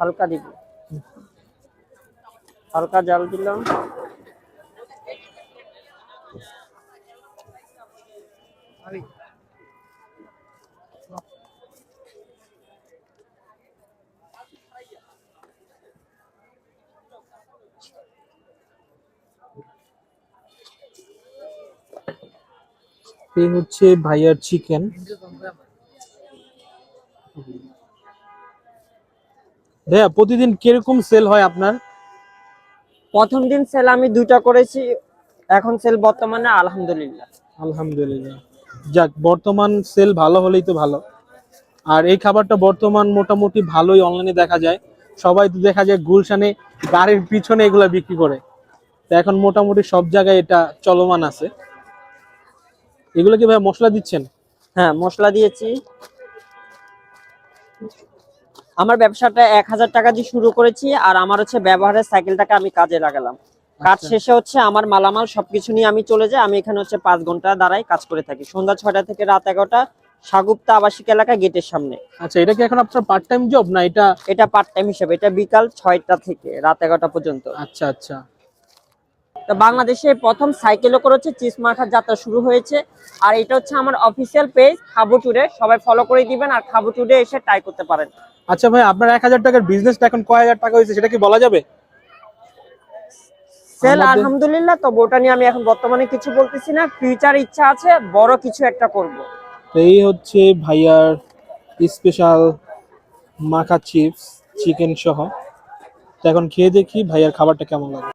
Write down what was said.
হালকা দিব। হালকা জাল দিলাম। হচ্ছে ভাইয়ার চিকেন ভাইয়া প্রতিদিন কীরকম সেল হয় আপনার? প্রথম দিন সেল আমি দুইটা করেছি এখন সেল বর্তমানে আলহামদুলিল্লাহ। আলহামদুলিল্লাহ। যাক বর্তমান সেল ভালো হলেই তো ভালো। আর এই খাবারটা বর্তমান মোটামুটি ভালোই অনলাইনে দেখা যায়। সবাই তো দেখা যায় গুলশানে গাড়ির পিছনে এগুলো বিক্রি করে। তো এখন মোটামুটি সব জায়গায় এটা চলমান আছে। এগুলো কি ভাই মশলা দিচ্ছেন? হ্যাঁ মশলা দিয়েছি। আমার ব্যবসাটা এক হাজার টাকা দিয়ে শুরু করেছি আর আমার হচ্ছে ব্যবহারের সাইকেলটাকে আমি কাজে লাগালাম। কাজ আচ্ছা। শেষে হচ্ছে আমার মালামাল সবকিছু নিয়ে আমি চলে যাই আমি এখানে হচ্ছে পাঁচ ঘণ্টা দাঁড়াই কাজ করে থাকি। সন্ধ্যা ছয়টা থেকে রাত এগারোটা সাগুপ্তা আবাসিক এলাকা গেটের সামনে। আচ্ছা এটা কি এখন আপনার পার্ট টাইম জব না এটা এটা পার্ট টাইম হিসেবে এটা বিকাল ছয়টা থেকে রাত এগারোটা পর্যন্ত। আচ্ছা আচ্ছা। তো বাংলাদেশে প্রথম সাইকেলও করেছে চিস মাখার যাত্রা শুরু হয়েছে। আর এটা হচ্ছে আমার অফিসিয়াল পেজ খাব টুডে সবাই ফলো করে দিবেন আর খাব টুডে এসে ট্রাই করতে পারেন। আচ্ছা ভাই আপনার এক হাজার টাকার বিজনেসটা এখন কয় হাজার টাকা হয়েছে সেটা কি বলা যাবে? সেল আলহামদুলিল্লাহ তো ওটা নিয়ে আমি এখন বর্তমানে কিছু বলতেছি না। ফিউচার ইচ্ছা আছে বড় কিছু একটা করব। তো এই হচ্ছে ভাইয়ার স্পেশাল মাখা চিপস চিকেন সহ। তো এখন খেয়ে দেখি ভাইয়ার খাবারটা কেমন লাগে।